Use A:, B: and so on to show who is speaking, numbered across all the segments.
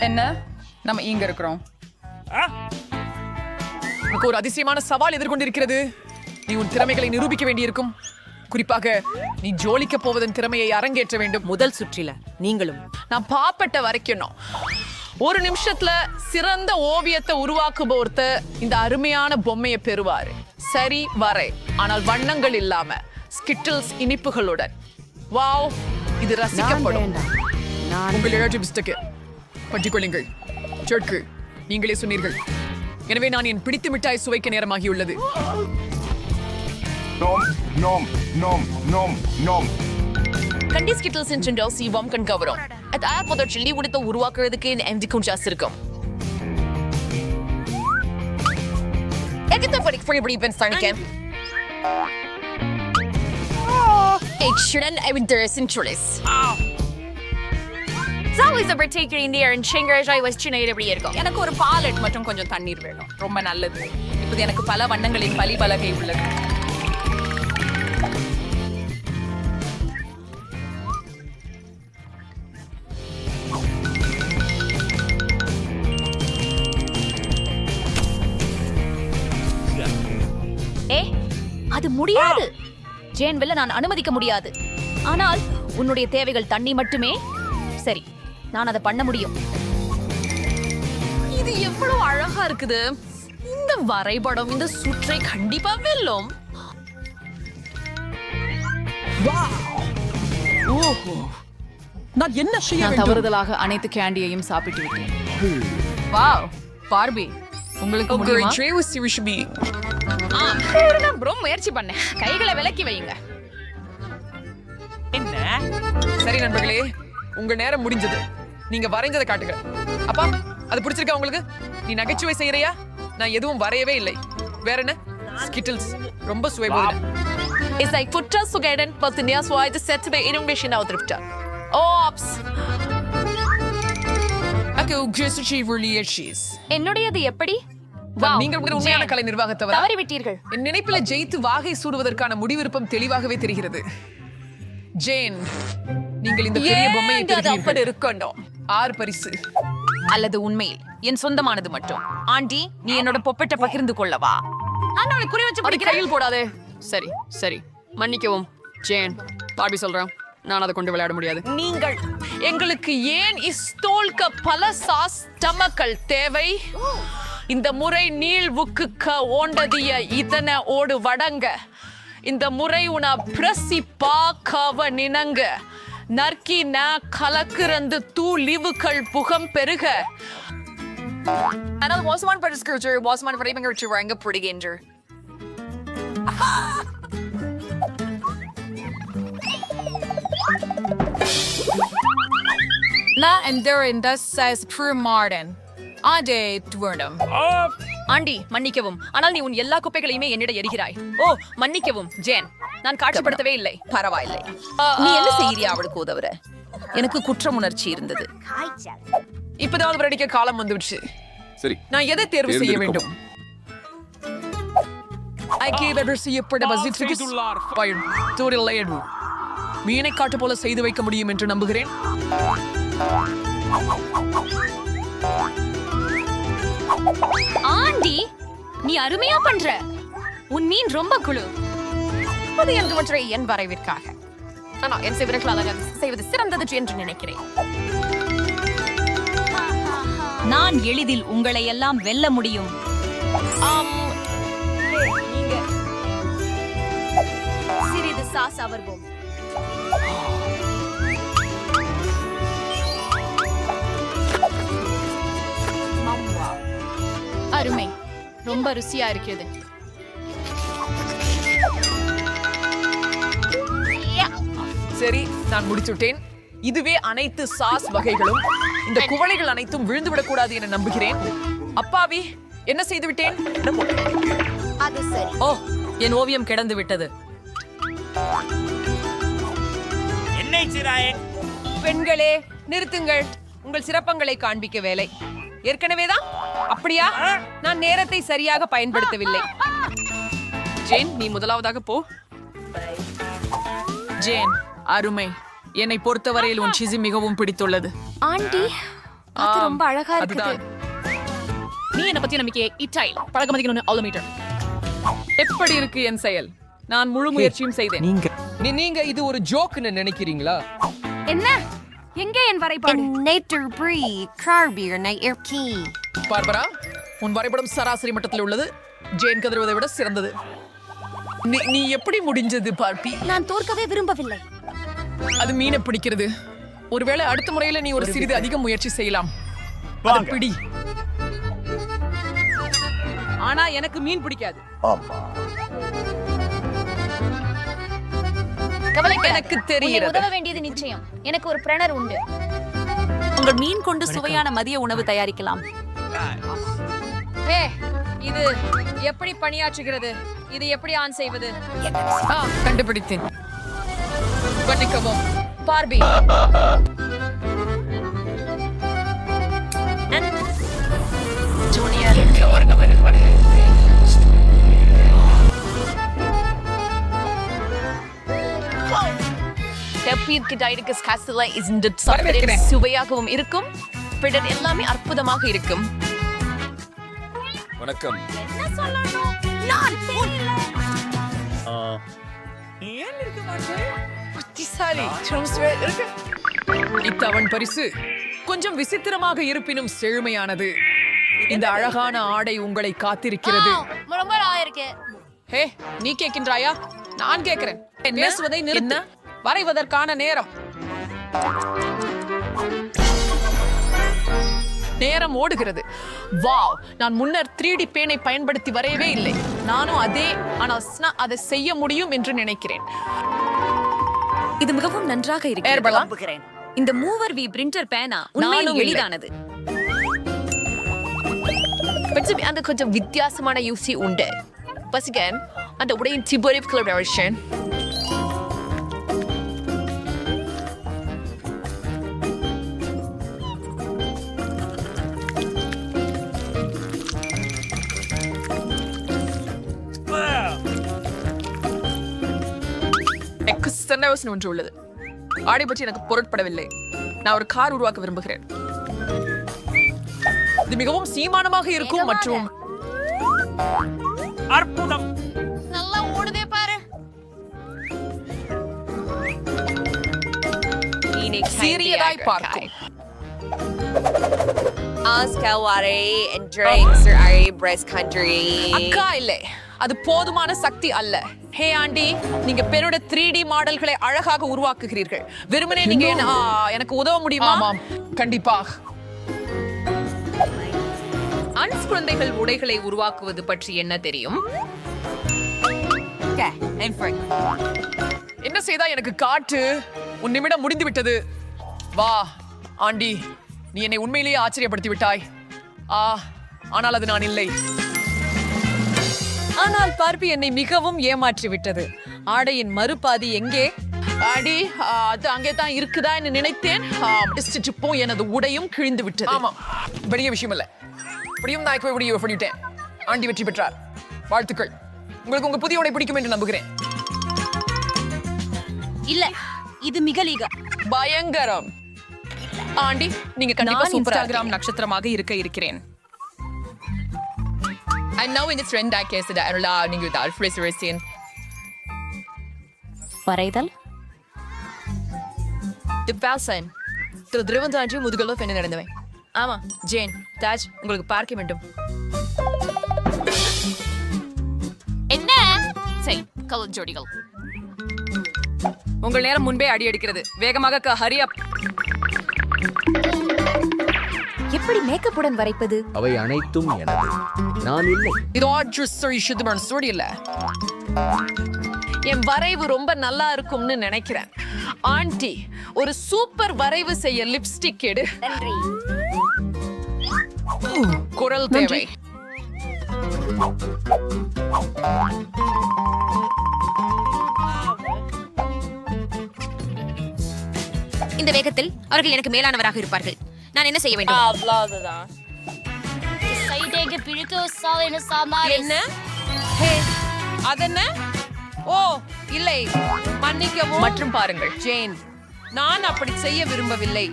A: என்ன? நம்ம இங்க இருக்கிறோம்.
B: உனக்கு ஒரு அதிசயமான சவால் எதிர்கொண்டிருக்கிறது. நீ உன் திறமைகளை நிரூபிக்க வேண்டியிருக்கும். குறிப்பாக நீ ஜோலிக்க போவதன் திறமையை அரங்கேற்ற வேண்டும்.
C: முதல் சுற்றில நீங்களும்.
B: நான் பாப்பட்ட வரைக்கும். ஒரு நிமிஷத்துல சிறந்த ஓவியத்தை உருவாக்குபவர்த்த இந்த அருமையான பொம்மையை பெறுவாரு. சரி வரை ஆனால் வண்ணங்கள் இல்லாம ஸ்கிட்டில்ஸ் இனிப்புகளுடன். வாவ் இது ரசிக்கப்படும்.
C: நான்
B: உங்கள் இழற்றி பிஸ்டக்கு பற்றிக்கொள்ளுங்கள் சொற்கு நீங்களே சொன்னீர்கள். எனவே நான் என் பிடித்து மிட்டாய் சுவைக்க நேரமாகியுள்ளது.
D: Nom, nom, nom, nom, nom.
E: Candy Skittles சென்றோ சிவம் கண் கவரும். அது ஆப் முதல் சில்லி உடுத்த உருவாக்குறதுக்கு எம்டிக்கும் ஜாஸ்தி இருக்கும். எகிட்ட படிக்க ஃப்ரீ இப்படி பென் ஸ்டானிக்கேன் Ik shouldn't I would there interest. It's always particular in there and Chingraj I was சின்ன இருக்கும்
A: எனக்கு ஒரு பாலட் மற்றும் கொஞ்சம் தண்ணீர் வேணும். ரொம்ப நல்லது. இப்போது எனக்கு பல வண்ணங்களின் பலி பலகை உள்ளது.
F: ஏ அது முடியாது. ஜேன்வெல்ல நான் அனுமதிக்க முடியாது. ஆனால் உன்னுடைய தேவைகள் தண்ணி மட்டுமே. சரி நான் அதை பண்ண முடியும்.
E: இது எவ்வளவு அழகா இருக்குது. இந்த வரைபடம் இந்த சுற்றை கண்டிப்பா வெல்லும்.
B: நான் என்ன செய்ய
A: நான் தவறுதலாக அனைத்து கேண்டியையும் சாப்பிட்டு விட்டேன். வாவ்! பார்பி உங்களுக்கு முடியுமா?
F: ரொம்ப முயற்சி பண்ணேன் கைகளை விலக்கி வையுங்க
B: சரி நண்பர்களே உங்க நேரம் முடிஞ்சது. நீங்க வரைஞ்சதை காட்டுங்க. அப்பா அது பிடிச்சிருக்கா உங்களுக்கு? நீ நகைச்சுவை செய்யறியா? நான் எதுவும் வரையவே இல்லை. வேற என்ன? ஸ்கிட்டில்ஸ் ரொம்ப சுவை
E: Is like fortsatt så är den på den jag svarade sett mig inom vision av drifta. Ops!
F: என்னுடையது எப்படி?
B: நீங்கள் ஒரு உண்மையான கலை நிர்வாகத்தவரா?
F: தவறி விட்டீர்கள்
B: என் நினைப்பில ஜெயித்து வாகை சூடுவதற்கான முடிவிருப்பம் தெளிவாகவே தெரிகிறது. ஜேன் நீங்கள் இந்த பெரிய பொம்மையை.
A: இருக்கணும்?
B: ஆறு பரிசு.
A: அல்லது உண்மையில் என் சொந்தமானது மட்டும். ஆண்டி நீ என்னோட பொப்பெட்டை பகிர்ந்து கொள்ளவா?
E: அவனை குறி வச்சு பிடிக்கிறேன்.
A: கையில் போடாதே. சரி சரி. மன்னிக்கவும் ஜேன். பார்பி சொல்றேன். நான் அதை கொண்டு விளையாட முடியாது.
B: நீங்கள் எங்களுக்கு ஏன் இஸ்தோல்க பல சாஸ் டமக்கள் தேவை? இந்த முறை நீள்வுக்கு ஓண்டதிய இதன ஓடு வடங்க. இந்த முறை உன பிரசி பாக்கவ நினங்க நற்கி ந கலக்குறந்து தூ லிவுகள் புகம் பெருக.
E: ஆனால் மோசமான பரிசுக்கு மோசமான வரைபங்க வாங்க பிடிக்கின்ற
A: நான் எந்தர் இந்த சைஸ் ப்ரூ மார்டன் அதே துவர்ணம்
F: ஆண்டி மன்னிக்கவும். ஆனால் நீ உன் எல்லா குப்பைகளையுமே என்னிட எரிகிறாய். ஓ மன்னிக்கவும் ஜேன். நான் காட்சிப்படுத்தவே இல்லை.
E: பரவாயில்லை. நீ என்ன செய்யறியா அவளுக்கு உதவுற? எனக்கு குற்றம் உணர்ச்சி இருந்தது.
B: இப்பதான் அவர் அடிக்க காலம் வந்துடுச்சு.
D: சரி.
B: நான் எதை தேர்வு செய்ய. வேண்டும்? மீனை காட்டு போல செய்து வைக்க முடியும் என்று நம்புகிறேன்.
F: ஆண்டி நீ அருமையா பண்ற. உன் மீன் ரொம்ப குழு.
E: அது என்று ஒன்றை என் வரைவிற்காக. ஆனால் என் அதை செய்வது சிறந்தது என்று நினைக்கிறேன்.
F: நான் எளிதில் உங்களை எல்லாம் வெல்ல முடியும்.
E: ஆம்.
F: சிறிது சாஸ் அவர்வோம்
A: அருமை. ரொம்ப ருசியா இருக்கிறது.
B: சரி நான் முடிச்சுட்டேன் இதுவே அனைத்து சாஸ் வகைகளும் இந்த குவளைகள் அனைத்தும் விழுந்து விடக்கூடாது என நம்புகிறேன். அப்பாவி என்ன செய்து விட்டேன்?
C: ஓ என் ஓவியம் கிடந்து விட்டது.
B: பெண்களே நிறுத்துங்கள். உங்கள் சிறப்பங்களை காண்பிக்க வேலை. ஏற்கனவேதான் அப்படியா? நான் நேரத்தை சரியாக பயன்படுத்தவில்லை. ஜேன் நீ முதலாவதாக போ. ஜேன் அருமை. என்னை பொறுத்தவரையில் உன் சிசி மிகவும் பிடித்துள்ளது.
F: ஆண்டி ரொம்ப அழகா இருக்குது.
E: நீ என்ன பத்தி நம்பிக்கை இட்டாயில் பழக மதிக்கணும்னு அவ்வளோ மீட்டர்
B: எப்படி இருக்கு என் செயல்? நான் முழு முயற்சியும் செய்தேன்.
C: நீங்க
G: நீ- நீங்க இது ஒரு ஜோக்னு நினைக்கிறீங்களா?
F: என்ன? எங்க என் வரைபாடு
H: Bree, Carbier, Night Air Key.
B: Barbara உன் வரைபடம் சராசரி மட்டத்தில் உள்ளது. ஜேன் கதிர்வதை விட சிறந்தது. நீ நீ எப்படி முடிஞ்சது பார்ப்பி
F: நான் தோற்கவே விரும்பவில்லை.
B: அது மீனை பிடிக்கிறது. ஒருவேளை அடுத்த முறையில நீ ஒரு சிறிது அதிக முயற்சி செய்யலாம். பிடி.
C: ஆனா எனக்கு மீன் பிடிக்காது.
B: எனக்கு தெரிகிறது.
F: உதவ வேண்டியது நிச்சயம். எனக்கு ஒரு பிரணர் உண்டு.
C: உங்கள் மீன் கொண்டு சுவையான மதிய உணவு தயாரிக்கலாம்.
F: ஏ இது எப்படி பணியாற்றுகிறது? இது எப்படி ஆன் செய்வது?
B: ஆ, கண்டுபிடித்தேன். பண்ணிக்கவும்
F: பார்பி.
E: டெப்பீர்க்கு டைரிக்கஸ் காஸ்டலா இந்த சாப்பிட
B: வரவேற்கிறேன்.
E: சுவையாகவும் இருக்கும். பிடர் எல்லாமே அற்புதமாக இருக்கும்.
D: வணக்கம்.
B: புத்திசாலி சும்ஸ்வே இருக்கு. இத்தவன் பரிசு கொஞ்சம் விசித்திரமாக இருப்பினும் செழுமையானது. இந்த அழகான ஆடை உங்களை காத்திருக்கிறது.
F: ரொம்ப இருக்கு
B: ஹே நீ கேட்கின்றாயா? நான் கேட்கிறேன். பேசுவதை நிறுத்த? வரைவதற்கான நேரம். நேரம் ஓடுகிறது. வாவ் நான் முன்னர் 3D பேனை பயன்படுத்தி வரையவே இல்லை. நானும் அதே ஆனால் அதை செய்ய முடியும் என்று நினைக்கிறேன்.
I: இது மிகவும் நன்றாக? இருக்கிறது. இந்த மூவர் வி பிரிண்டர் பேனா உண்மையில்
B: நானும் இல்லை.
I: எளிதானது.
E: கொஞ்சம் அந்த கொஞ்சம் வித்தியாசமான யூசி உண்டு. பசிகன் அந்த உடையின் டிபோரிவ் கலர்
B: எனக்கு சின்ன யோசனை ஒன்று உள்ளது. ஆடை பற்றி எனக்கு பொருட்படவில்லை. நான் ஒரு கார் உருவாக்க விரும்புகிறேன். இது மிகவும் சீமானமாக இருக்கும் மற்றும்
F: நல்லா ஓடுதே பாரு.
B: சீரியதாய் பார்க்கும்.
H: Oskalware and drinks or Ari breast country.
B: அக்கா இல்லை. அது போதுமான சக்தி அல்ல. ஹே ஆண்டி நீங்க பெண்ணோட த்ரீ டி மாடல்களை அழகாக உருவாக்குகிறீர்கள். வெறுமனே நீங்க எனக்கு உதவ முடியுமா? ஆமாம். கண்டிப்பாக
C: அன்ஸ் குழந்தைகள் உடைகளை உருவாக்குவது பற்றி என்ன தெரியும்?
B: என்ன செய்தா எனக்கு காட்டு உன் நிமிடம் முடிந்து விட்டது. வா ஆண்டி நீ என்னை உண்மையிலேயே ஆச்சரியப்படுத்தி விட்டாய். ஆ ஆனால் அது நான் இல்லை. ஆனால் பார்ப்பி என்னை மிகவும் ஏமாற்றி விட்டது ஆடையின் மறுபாதி எங்கே? ஆடி ஆ, அது அங்கே தான் இருக்குதா என்று நினைத்தேன். டிஸ்டிச்சுப்பும் எனது உடையும் கிழிந்து விட்டது. ஆமாம் பெரிய விஷயம் இல்ல. இப்படியும் நான் இப்போ இப்படி பண்ணிவிட்டேன் ஆண்டி வெற்றி பெற்றார். வாழ்த்துக்கள். உங்களுக்கு உங்க புதிய உடை பிடிக்கும் என்று நம்புகிறேன்.
F: இல்ல இது மிக லீகா
B: பயங்கரம் ஆண்டி நீங்க கண்டிப்பா
C: நான்
B: சூப்பரா
C: இன்ஸ்டாகிராம் நட்சத்திரமாக இருக்க இருக்கிறேன்.
E: I know in this trend I guess that I allow you to Alfred Racing.
F: வரைதல்?
E: The person. திரு திருவந்தாஞ்சி முதுகலோ பெண்ணு நடந்தவன் ஆமா ஜேன் தாஜ் உங்களுக்கு பார்க்க வேண்டும்
F: என்ன? சரி கலர் ஜோடிகள்.
C: உங்கள் நேரம் முன்பே அடி அடிக்கிறது வேகமாக ஹரி அப்
F: எப்படி மேக்கப்புடன் வரைப்பது?
J: அவை அனைத்தும் எனது. நான் இல்லை.
B: இது ஆட்ரஸ் சுத்தமான சோடி இல்ல என் வரைவு ரொம்ப நல்லா இருக்கும்னு நினைக்கிறேன். ஆண்டி ஒரு சூப்பர் வரைவு செய்ய லிப்ஸ்டிக் எடு.
F: நன்றி.
B: குரல் தேவை.
H: இந்த வேகத்தில் அவர்கள் எனக்கு மேலானவராக இருப்பார்கள். நான் என்ன செய்ய வேண்டும்?
F: சைடேக பிழுக்க சாலைன சாமாரி?
B: என்ன? ஹே அதென்ன? ஓ இல்லை. மன்னிக்கவும்.
E: மற்றும் பாருங்கள்.
B: ஜேன் நான் அப்படி செய்ய விரும்பவில்லை.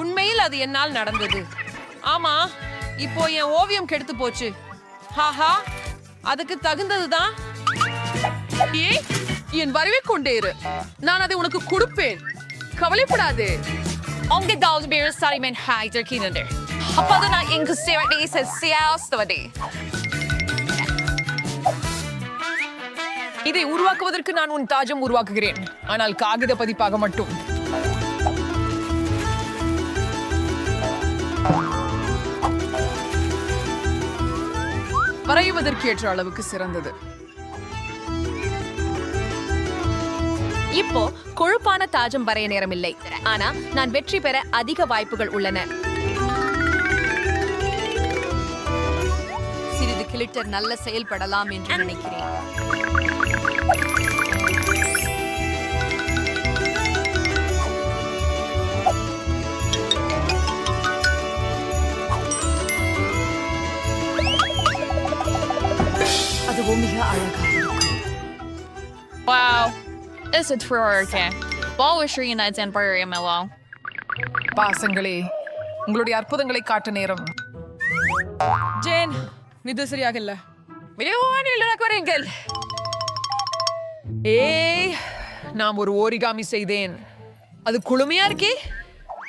E: உண்மையில் அது என்னால் நடந்தது. ஆமா இப்போ என் ஓவியம் கெடுத்து போச்சு. ஹாஹா அதுக்கு தகுந்ததுதான்.
B: ஏய் என் வரவே கொண்டே இரு. நான் அதை உனக்கு கொடுப்பேன். கவலைப்படாதே.
K: Onge daals beer salimen hider kinander. Apado na ingo siya di sa siyaos tawadi.
B: இதை உருவாக்குவதற்கு நான் உன் தாஜம் உருவாக்குகிறேன் ஆனால் காகித பதிப்பாக மட்டும் வரைவதற்கு ஏற்ற அளவுக்கு சிறந்தது
E: இப்போ கொழுப்பான தாஜம் வரைய நேரமில்லை. ஆனா நான் வெற்றி பெற அதிக வாய்ப்புகள் உள்ளன.
L: சிறிது கிளிட்டர் நல்ல செயல்படலாம் என்று நினைக்கிறேன்.
K: It's a true okay. Ball was sure United and Barry Mellow.
B: பாசங்களே உங்களுடைய அற்புதங்களை காட்ட நேரம்.
M: ஜேன் இது சரியாக இல்ல.
B: வரீங்கள் ஏய் நான் ஒரு ஓரிகாமி செய்தேன். அது குளுமையா இருக்கே?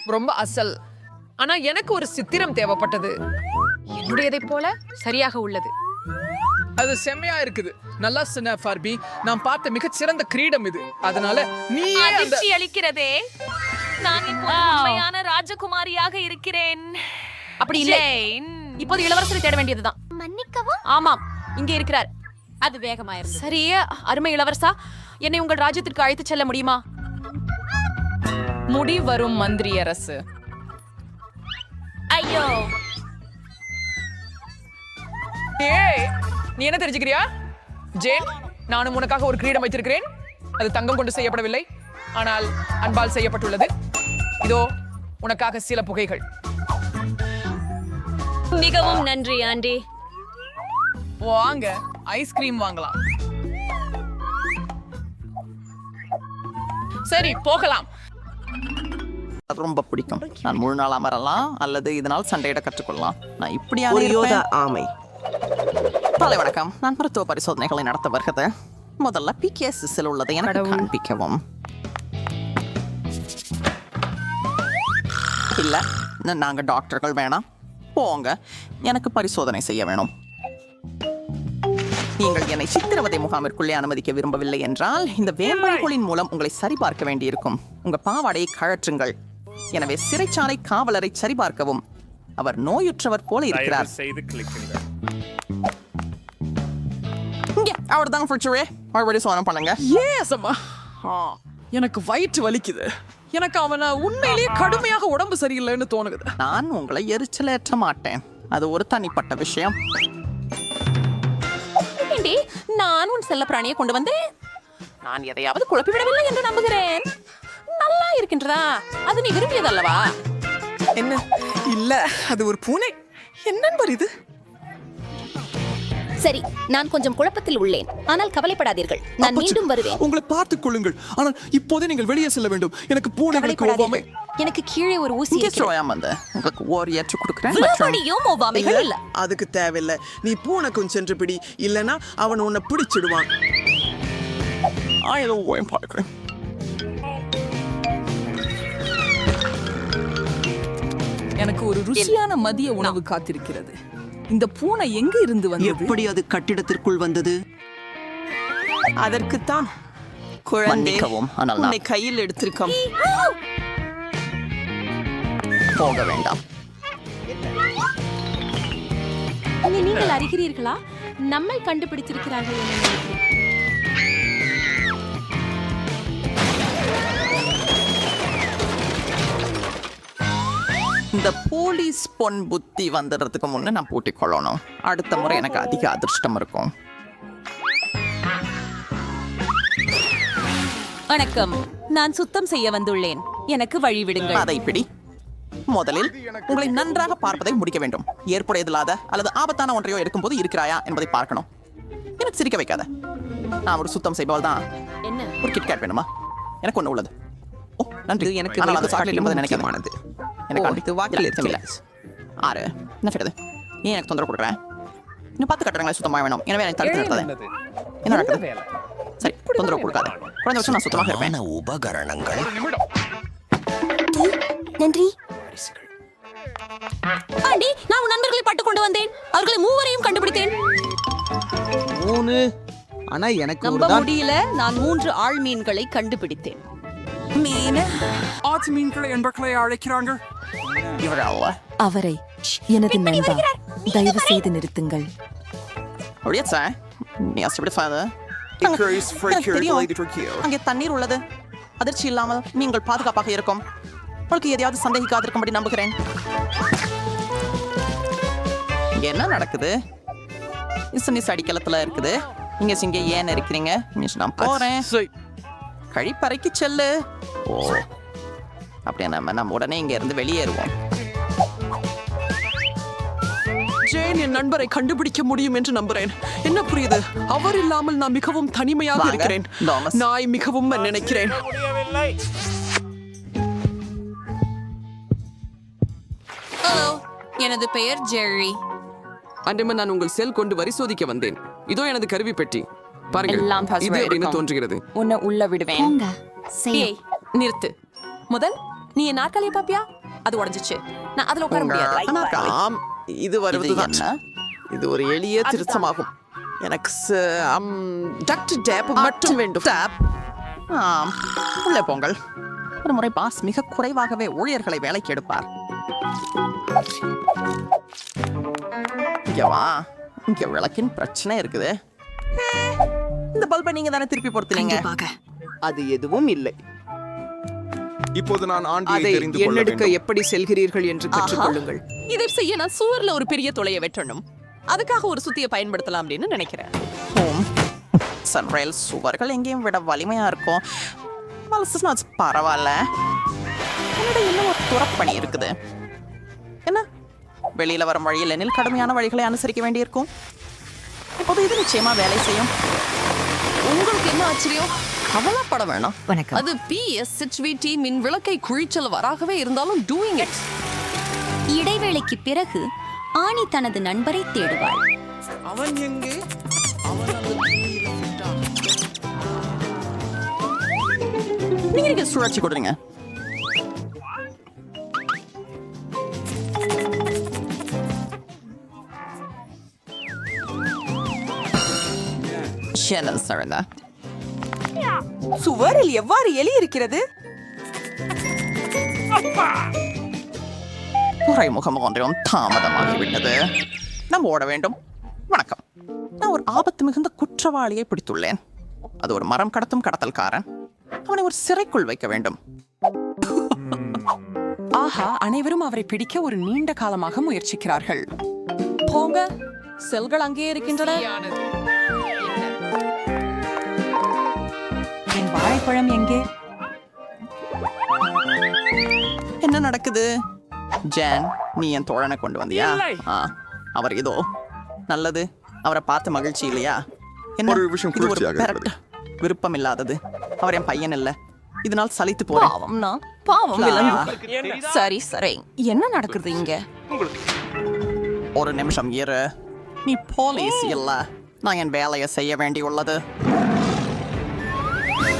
B: ரொம்ப அசல். ஆனா எனக்கு ஒரு சித்திரம் தேவைப்பட்டது.
E: என்னுடையதை போல சரியாக உள்ளது.
M: அது செம்மையா இருக்குது. நல்லா சொன்ன ஃபார்பி நான் பார்த்த மிகச் சிறந்த கிரீடம் இது. அதனால நீ அந்த
N: அளிக்கிறதே. நான் இப்போ உண்மையான ராஜகுமாரியாக இருக்கிறேன்.
E: அப்படி இல்லை. இப்போது இளவரசரை தேட வேண்டியதுதான்.
F: மன்னிக்கவும்.
E: ஆமாம் இங்கே இருக்கிறார்.
N: அது வேகமாயிருந்தது
E: சரியே அருமை இளவரசா என்னை உங்கள் ராஜ்யத்திற்கு அழைத்துச் செல்ல முடியுமா?
B: முடி வரும் மந்திரி அரசு.
N: ஐயோ.
B: ஏய் நீ என்ன தெரிஞ்சுக்கிறியா? ஜேன் நானும் உனக்காக ஒரு கிரீடம் வைத்திருக்கிறேன். அது தங்கம் கொண்டு செய்யப்படவில்லை. ஆனால் அன்பால் செய்யப்பட்டுள்ளது. இதோ உனக்காக சில புகைகள்.
N: மிகவும் நன்றி ஆண்டி.
B: வாங்க ஐஸ்கிரீம் வாங்கலாம். சரி போகலாம்.
O: ரொம்ப பிடிக்கும். நான் முழு நாள் அமரலாம் அல்லது இதனால் சண்டையிட கற்றுக்கொள்ளலாம். நான் இப்படியான இருப்பேன்.
I: ஆமை.
O: காலை வணக்கம் நான் மருத்துவ பரிசோதனைகளை நடத்த வருகிறது. முதல்ல பிகேஎஸ்எஸ்ஸில் உள்ளதை எனக்கு காண்பிக்கவும். இல்ல ந- நாங்க டாக்டர்கள் வேணாம். போங்க எனக்கு பரிசோதனை செய்ய வேணும். நீங்கள் என்னை சித்திரவதை முகாமிற்குள்ளே அனுமதிக்க விரும்பவில்லை என்றால் இந்த வேம்பல்களின் மூலம் உங்களை சரிபார்க்க வேண்டியிருக்கும். உங்க பாவாடையை கழற்றுங்கள். எனவே சிறைச்சாலை காவலரை சரிபார்க்கவும். அவர் நோயுற்றவர் போல இருக்கிறார். அவர் தான் ஃபியூச்சரே மறுபடியும் சோதனை பண்ணுங்க
B: ஏஸ் அம்மா ஆ, எனக்கு வயிற்று வலிக்குது. எனக்கு அவனை உண்மையிலேயே கடுமையாக உடம்பு சரியில்லைன்னு தோணுது
O: நான் உங்களை எரிச்சலேற்ற மாட்டேன். அது ஒரு தனிப்பட்ட விஷயம்.
E: ஏண்டி நான் உன் செல்ல பிராணியை கொண்டு வந்தேன்?
O: நான் எதையாவது
E: குழப்பிவிடவில்லை என்று நம்புகிறேன். நல்லா இருக்கின்றதா? அது நீ விரும்பியதல்லவா?
O: என்ன? இல்ல அது ஒரு பூனை. என்ன இது?
F: சரி நான் கொஞ்சம் குழப்பத்தில் உள்ளேன். ஆனால் கவலைப்படாதீர்கள். நான் மீண்டும் வருவேன்.
J: உங்களை பார்த்துக் கொள்ளுங்கள். ஆனால் இப்போதே நீங்கள் வெளியே செல்ல வேண்டும். எனக்கு பூனைகளுக்கு ஒவ்வாமை
E: எனக்கு கீழே ஒரு ஊசி.
O: சோயாம் வந்து. உங்களுக்கு ஓர் ஏற்று கொடுக்குறேன்.
F: மறுபடியும் ஒவ்வாமைகள் இல்ல.
I: அதுக்கு தேவையில்லை. நீ பூனைக்கும் சென்று பிடி. இல்லனா அவன் உன்னை பிடிச்சிடுவான்.
O: ஆ, ஏதோ ஓயம் பார்க்கிறேன்.
B: எனக்கு ஒரு ருசியான மதிய உணவு காத்திருக்கிறது. இந்த பூனை எங்க இருந்து வந்தது?
I: எப்படி அது கட்டிடத்திற்குள் வந்தது? அதற்குத்தான் குழந்தை
O: மன்னிக்கவும் ஆனால் நான்
I: உன்னை கையில் எடுத்திருக்கோம்.
O: போக வேண்டாம்.
E: இனி நீங்கள் அறிகிறீர்களா? நம்மை கண்டுபிடித்திருக்கிறார்கள் என்று நினைக்கிறேன்.
O: இந்த போலீஸ் பொன் புத்தி வந்துடுறதுக்கு முன்னே நான் பூட்டிக் கொள்ளணும். அடுத்த முறை எனக்கு அதிக அதிர்ஷ்டம் இருக்கும்.
N: வணக்கம். நான் சுத்தம் செய்ய வந்துள்ளேன். எனக்கு வழிவிடுங்கள்
O: அதை பிடி. முதலில் உங்களை நன்றாக பார்ப்பதை முடிக்க வேண்டும். ஏற்புடையதில்லாத அல்லது ஆபத்தான ஒன்றையோ எடுக்கும்போது இருக்கிறாயா என்பதை பார்க்கணும். எனக்கு சிரிக்க வைக்காத. நான் ஒரு சுத்தம் செய்பவள் தான்
E: என்ன?
O: ஒரு கிட்கேட் வேணுமா? எனக்கு ஒண்ணு உள்ளது. ஓ நன்றி.
I: எனக்கு
O: ஆனால் எனக்கு அடுத்து வாக்கில் இருக்கமில்ல ஆறு. என்ன செய்யுது ஏன் எனக்கு தொந்தரவு கொடுக்குறேன் இன்னும் பத்து கட்டடங்களை சுத்தமாக வேணும். எனவே எனக்கு தடுத்து நிறுத்தாது. என்ன நடக்குது? சரி தொந்தரவு கொடுக்காது. குறைஞ்ச வருஷம் நான் சுத்தமாக இருப்பேன்.
P: உபகரணங்கள்.
I: நன்றி. ஆண்டி நான் உன் நண்பர்களை பட்டு கொண்டு வந்தேன். அவர்களை மூவரையும் கண்டுபிடித்தேன்.
J: மூணு. ஆனா எனக்கு
I: நம்ப முடியல நான் மூன்று ஆள் மீன்களை கண்டுபிடித்தேன். மீன்.
D: ஆற்று மீன்களை என்பர்களை அழைக்கிறாங்க.
I: அவரை எனது நண்பா தயவு செய்து நிறுத்துங்கள்.
O: அங்கே தண்ணீர் உள்ளது. அதிர்ச்சி இல்லாமல் நீங்கள் பாதுகாப்பாக இருக்கும். உங்களுக்கு எதையாவது சந்தேகிக்காதிருக்கும்படி நம்புகிறேன். என்ன நடக்குது? இசனிஸ் அடிக்கலத்துல இருக்குது. இங்க சிங்க ஏன் இருக்கிறீங்க? மிஸ் நான் போறேன். கழிப்பறைக்கு செல்லு. ஓ அப்படியே நம்ம நம்ம உடனே இங்க இருந்து வெளியேறுவோம்.
J: ஜேன் என் நண்பரை கண்டுபிடிக்க முடியும் என்று நம்புறேன். என்ன புரியுது? அவர் இல்லாமல் நான் மிகவும் தனிமையாக இருக்கிறேன். நாய் மிகவும் நினைக்கிறேன்.
I: ஹலோ எனது பெயர் ஜெர்ரி.
G: அன்றைம நான் உங்கள் செல் கொண்டு பரிசோதிக்க வந்தேன். இதோ எனது கருவி பெட்டி. பாருங்கள் இது அப்படின்னு. தோன்றுகிறது.
E: உன்னை உள்ள விடுவேன்.
I: நிறுத்து. முதல் நீ என் நாற்காலியை பாப்பியா? அது உடைஞ்சிச்சு. நான் அதுல உட்கார முடியாது.
J: ஆம் இது வருவதுதான் இது ஒரு எளிய திருத்தமாகும். எனக்கு ச- அம், டாக்டர் டேப் மட்டும் வேண்டும்.
O: ஆம். உள்ளே போங்கள். ஒரு முறை பாஸ் மிக குறைவாகவே ஊழியர்களை வேலைக்கு எடுப்பார். இங்க வா. இங்க விளக்கின் பிரச்சனை இருக்குது. இந்த பல்பை நீங்க தானே திருப்பி பொறுத்துனீங்க
J: அது எதுவும் இல்லை.
D: இப்போது நான் ஆண்டியை
J: அதை
D: தெரிந்து கொள்ள
J: எண்ணெடுக்க
D: வேண்டும்.
J: எப்படி செல்கிறீர்கள் என்று கற்றுக்கொள்ளுங்கள்.
B: இதை செய்ய நான் சுவர்ல ஒரு பெரிய துளைய வெட்டணும். அதுக்காக ஒரு சுத்தியை பயன்படுத்தலாம் அப்படின்னு நினைக்கிறேன்.
O: ஹோம். சன்ரைல் சுவர்கள் எங்கேயும் விட வலிமையா இருக்கும். மலசுனா அது பரவாயில்ல. என்னோட இன்னும் ஒரு துறப்பணி இருக்குது. என்ன? வெளியில வரும் வழியில் எனில் கடுமையான வழிகளை அனுசரிக்க வேண்டியிருக்கும். இப்போது இது நிச்சயமா வேலை செய்யும்.
B: உங்களுக்கு என்ன ஆச்சரியம்?
O: கவலைப்பட வேணாம்.
B: அது பிஎஸ்ஹெச்விடி மின் விளக்கை குழிச்சலவராகவே இருந்தாலும் டூயிங் இட்
F: இடைவேளைக்கு பிறகு ஆணி தனது நண்பரை தேடுவாள்.
J: அவன் எங்கே?
O: நீங்க நீங்க சுழற்சி கொடுங்க. என்ன சார்
I: சுவரில் எவ்வாறு எலி இருக்கிறது
O: துறைமுகம் ஒன்றும் தாமதமாகிவிட்டது. நாம் ஓட வேண்டும். வணக்கம். நான் ஒரு ஆபத்து மிகுந்த குற்றவாளியை பிடித்துள்ளேன். அது ஒரு மரம் கடத்தும் கடத்தல்காரன். அவனை ஒரு சிறைக்குள் வைக்க வேண்டும்.
I: ஆஹா அனைவரும் அவரை பிடிக்க ஒரு நீண்ட காலமாக முயற்சிக்கிறார்கள். போங்க செல்கள் அங்கே இருக்கின்றன. வாழைப்பழம் எங்கே?
O: என்ன நடக்குது? ஜான் நீ என் தோழனை கொண்டு வந்தியா? ஆ அவர் இதோ நல்லது. அவரை பார்த்த மகிழ்ச்சி இல்லையா? என்ன?
D: ஒரு விஷயம்.
O: விருப்பம் இல்லாதது அவர் என் பையன் இல்ல. இதனால் சலித்து போறேன்.
I: பாவம்னா பாவம் விலங்கு சரி சரி. என்ன நடக்குது இங்க?
O: ஒரு நிமிஷம் இரு. நீ போலீஸ் இல்ல. நான் என் வேலையை செய்ய வேண்டியுள்ளது.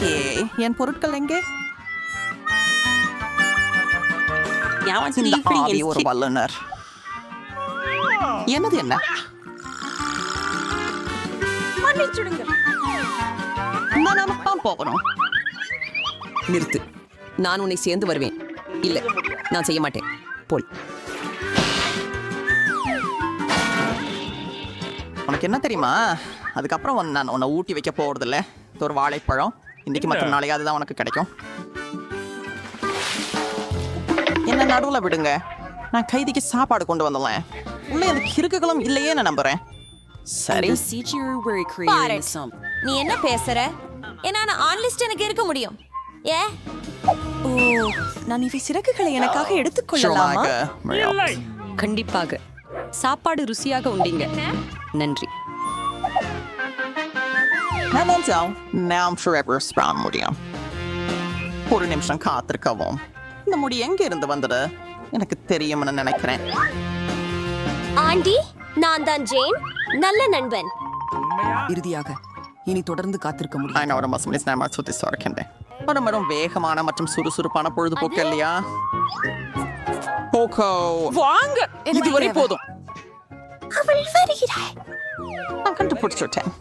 O: ஏய் என் பொருட்கள் எங்கே ஒரு வல்லுனர் என்னது என்ன நான் போகணும்
C: நிறுத்து நான் உன்னை சேர்ந்து வருவேன் இல்ல நான் செய்ய மாட்டேன் போல்
O: உனக்கு என்ன தெரியுமா அதுக்கப்புறம் நான் உன்னை ஊட்டி வைக்க போறது இல்ல இது ஒரு வாழைப்பழம் இன்னைக்கு மற்றும் நாளைக்கு அதுதான் உனக்கு கிடைக்கும். என்ன நடுவுல விடுங்க. நான் கைதிக்கு சாப்பாடு கொண்டு வந்துள்ளேன் உள்ள அந்த கிறுக்குகளும் இல்லையே நான் நம்புறேன். சரி.
F: நீ என்ன பேசுற? ஏன்னா நான் ஆன் லிஸ்ட் எனக்கு இருக்க முடியும். ஏ?
I: ஓ நான் இவை சிறகுகளை எனக்காக எடுத்துக்கொள்ளலாமா?
C: கண்டிப்பாக. சாப்பாடு ருசியாக உண்டீங்க. நன்றி.
O: நான் நினைச்சோம் நாம் ஃபோரெவர் ஸ்பான் முடியும் ஒரு நிமிஷம் காத்திருக்கவும் இந்த முடி எங்க இருந்து வந்தது எனக்கு தெரியும்னு நினைக்கிறேன்
H: ஆண்டி நான் தான் ஜேன் நல்ல நண்பன்.
I: இறுதியாக இனி தொடர்ந்து காத்திருக்க முடியும்.
O: நான் ஒரு மாசம் நான் சுத்தி சுரக்கின்றேன் ஒரு மரம் வேகமான மற்றும் சுறுசுறுப்பான பொழுதுபோக்கு இல்லையா போக்கோ
J: வாங்க. இதுவரை போதும்.
H: அவள் வருகிறாள்.
O: நான் கண்டுபிடிச்சுட்டேன்.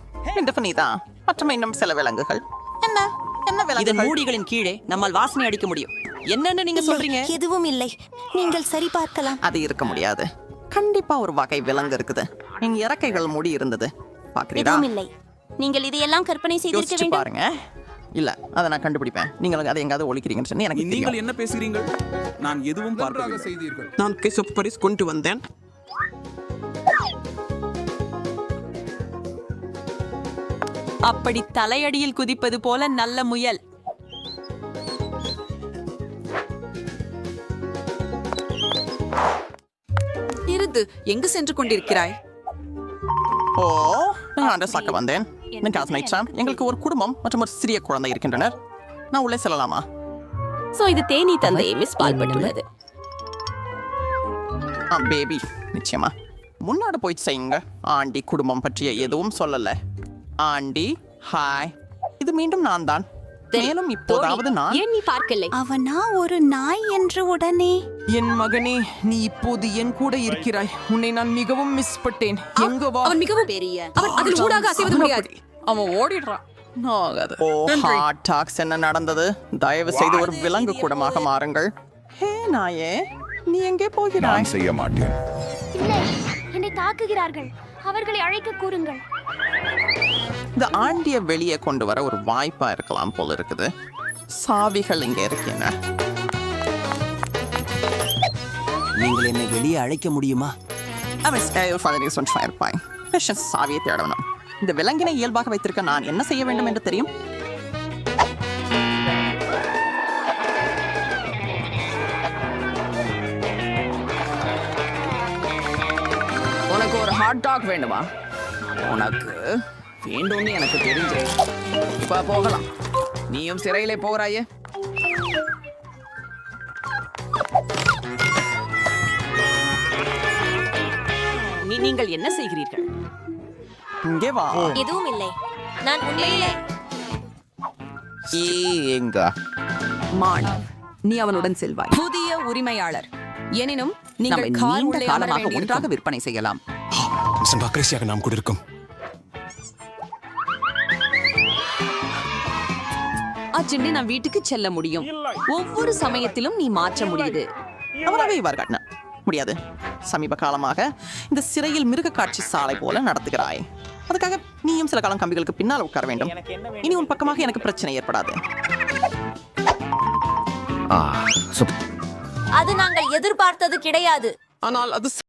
O: இந்த நீதான் மற்றும் இன்னும் சில விலங்குகள். என்ன? என்ன விலங்குகள்?
I: மூடிகளின் கீழே நம்மால் வாசனை அடிக்க முடியும். என்னன்னு நீங்க சொல்றீங்க?
H: எதுவும் இல்லை. நீங்கள் சரி பார்க்கலாம்.
O: அது இருக்க முடியாது. கண்டிப்பா ஒரு வகை விலங்கு இருக்குது. என் இறக்கைகள் மூடி இருந்தது. பாக்குறீங்களா
H: எதுவும் இல்லை. நீங்கள் இதையெல்லாம் கற்பனை செய்திருக்க
O: யோசிச்சு
H: வேண்டும்.
O: பாருங்க. இல்ல அதை நான் கண்டுபிடிப்பேன். நீங்கள் அதை எங்காவது ஒழிக்கிறீங்கன்னு சொன்னி எனக்கு
D: நீங்கள்
O: தெரியும்
D: என்ன பேசுகிறீர்கள்? நான் எதுவும் பார்க்கவில்லை. செய்தீர்கள்.
J: நான் கெசப் பரிஸ் கொண்டு வந்தேன்.
I: அப்படி தலையடியில் குதிப்பது போல நல்ல முயல். நிறுத்து எங்கு சென்று கொண்டிருக்கிறாய்?
O: ஓ நான் சாக்க வந்தேன். எனக்கு ஆசனைச்சாம் எங்களுக்கு ஒரு குடும்பம் மற்றும் ஒரு சிறிய குழந்தை இருக்கின்றனர். நான் உள்ளே செல்லலாமா?
H: சோ இது தேனி தந்தை மிஸ் பால்பட்டுள்ளது
O: ஆ பேபி நிச்சயமா. முன்னாடி போய் செய்யுங்க. ஆண்டி குடும்பம் பற்றிய எதுவும் சொல்லல. ஆண்டி ஹாய் இது மீண்டும் நான் தான் மேலும் இப்போதாவது நான்
H: ஏன் நீ பார்க்கலை?
F: அவனா ஒரு நாய் என்று உடனே.
J: என் மகனே நீ இப்போது என் கூட இருக்கிறாய். உன்னை நான் மிகவும் மிஸ் பட்டேன். எங்க வா
H: அவன் மிகவும் பெரிய. அவன் அதில் ஊடாக அசைவது முடியாது.
J: அவன் ஓடிடுறான். ஆகாது.
O: ஓ ஹாட் டாக்ஸ் என்ன நடந்தது? தயவு செய்து ஒரு விலங்கு கூடமாக மாறுங்கள். ஹே நாயே நீ எங்கே போகிறாய்?
P: செய்ய மாட்டேன்.
F: இல்லை என்னை தாக்குகிறார்கள். அவர்களை அழைக்க கூறுங்கள்.
O: இந்த ஆண்டிய வெளியே கொண்டு வர ஒரு வாய்ப்பா இருக்கலாம் போல இருக்குது. சாவிகள் இங்க இருக்கின்றன.
I: நீங்கள் என்னை வெளியே அழைக்க முடியுமா?
O: சாவியை தேடணும். இந்த விலங்கினை இயல்பாக வைத்திருக்க நான் என்ன செய்ய வேண்டும் என்று தெரியும்?
B: உனக்கு ஒரு ஹாட் டாக் வேண்டுமா? உனக்கு வேண்டும்னு எனக்கு தெரிஞ்சு. இப்ப போகலாம். நீயும் சிறையிலே போகிறாயே.
I: நீ நீங்கள் என்ன செய்கிறீர்கள்?
O: இங்கே வா.
H: எதுவும் இல்லை. நான் உண்மையிலே
O: எங்க?
I: மான் நீ அவனுடன் செல்வாய். புதிய உரிமையாளர். எனினும் நீங்கள் கார் உள்ளே அமர
O: விற்பனை செய்யலாம்.
D: கடைசியாக நாம் கூட இருக்கும்.
I: அச்சென்று நான் வீட்டுக்கு செல்ல முடியும். ஒவ்வொரு சமயத்திலும் நீ மாற்ற முடியுது.
O: அவராகவே இவ்வாறு காட்டின முடியாது. சமீப காலமாக இந்த சிறையில் மிருக காட்சி சாலை போல நடத்துகிறாய். அதுக்காக நீயும் சில காலம் கம்பிகளுக்கு பின்னால் உட்கார வேண்டும். இனி உன் பக்கமாக எனக்கு பிரச்சனை ஏற்படாது.
H: அது நாங்கள் எதிர்பார்த்தது கிடையாது.
J: ஆனால் அது